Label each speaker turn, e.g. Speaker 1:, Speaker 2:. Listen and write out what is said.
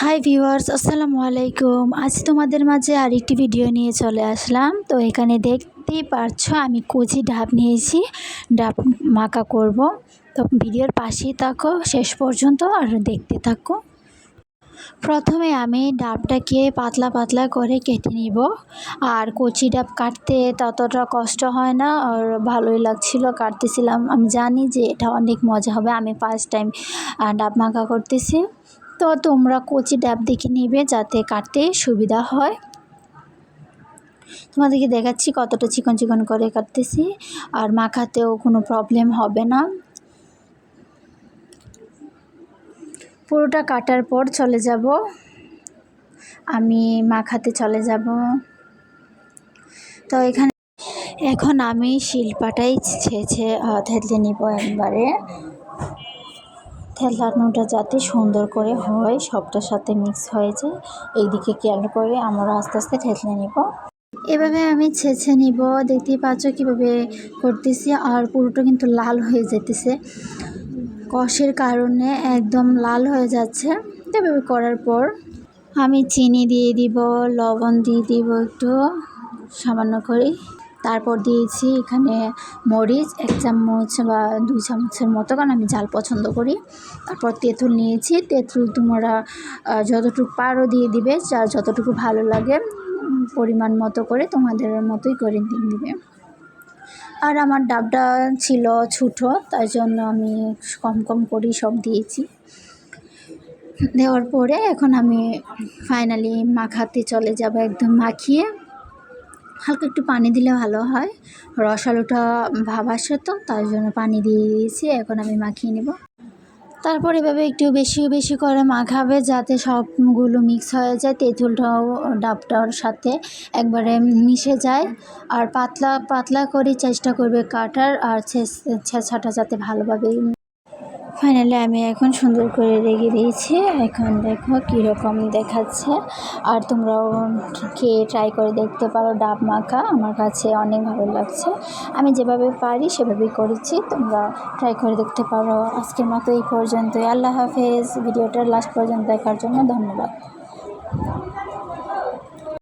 Speaker 1: Hi viewers আসসালামু আলাইকুম। আজ তোমাদের মাঝে আরেকটি ভিডিও নিয়ে চলে আসলাম। তো এখানে দেখতেই পারছ, আমি কচি ডাব নিয়েছি। ডাব মাখা করব। তো ভিডিওর পাশেই থাকো, শেষ পর্যন্ত আর দেখতে থাকো। প্রথমে আমি ডাবটাকে পাতলা পাতলা করে কেটে নিব। আর কচি ডাব কাটতে ততটা কষ্ট হয় না, আর ভালোই লাগছিল, কাটতেছিলাম। আমি জানি যে এটা অনেক মজা হবে, আমি ফার্স্ট টাইম ডাব মাখা করতেছি। তো তোমরা কচি ডাব দেখে নিবে যাতে কাটতে সুবিধা হয়। তোমাদেরকে দেখাচ্ছি কতটা চিকন চিকন করে কাটতেছি, আর মাখাতেও কোনো প্রবলেম হবে না। পুরোটা কাটার পর চলে যাব। আমি মাখাতে চলে যাব। তো এখানে, এখন আমি শিল্পাটাই ছেঁচে থেতলে নিব একবারে। থেতলানোটা যাতে সুন্দর করে হয়, সবটার সাথে মিক্স হয়ে যায়। এইদিকে খেয়াল করে আমরা আস্তে আস্তে থেতলে নিব। এভাবে আমি ছেঁচে নিব। দেখতেই পাচ্ছ কীভাবে করতেছি। আর পুরোটা কিন্তু লাল হয়ে যেতেছে। কষের কারণে একদম লাল হয়ে যাচ্ছে। এভাবে করার পর আমি চিনি দিয়ে দিব, লবণ দিয়ে দিব একটু, সামান্য করে তারপর দিয়েছি এখানে মরিচ, এক চামচ বা দুই চামচের মতো, কারণ আমি ঝাল পছন্দ করি। তারপর তেঁতুল নিয়েছি, তেঁতুল তোমরা যতটুকু পারো দিয়ে দিবে যা যতটুকু ভালো লাগে পরিমাণ মতো করে তোমাদের মতোই করে দিয়ে দিবে। আর আমার ডাবটা ছিল ছোটো, তাই জন্য আমি কম কম করেই সব দিয়েছি। দেওয়ার পরে এখন আমি ফাইনালি মাখাতে চলে যাব, একদম মাখিয়ে। হালকা একটু পানি দিলে ভালো হয়। রসালোটা ভাব আসে তো, তার জন্য পানি দিয়ে দিয়েছি, এখন আমি মাখিয়ে নেব। তারপর এভাবে একটু বেশি বেশি করে মাখাবে যাতে সবগুলো মিক্স হয়ে যায়, তেঁতুলটাও ডাবটার সাথে একবারে মিশে যায়। আর পাতলা পাতলা করে চেষ্টা করবে কাটার, আর ছেঁচাটা যাতে ভালোভাবে ফাইনালি আমি এখন সুন্দর করে রেগে দিয়েছি। এখন দেখো কীরকম দেখাচ্ছে। আর তোমরাও খেয়ে ট্রাই করে দেখতে পারো ডাব মাখা। আমার কাছে অনেক ভালো লাগছে। আমি যেভাবে পারি সেভাবেই করেছি। তোমরা ট্রাই করে দেখতে পারো। আজকের মতো এই পর্যন্তই। আল্লাহ হাফেজ। ভিডিওটার লাস্ট পর্যন্ত দেখার জন্য ধন্যবাদ।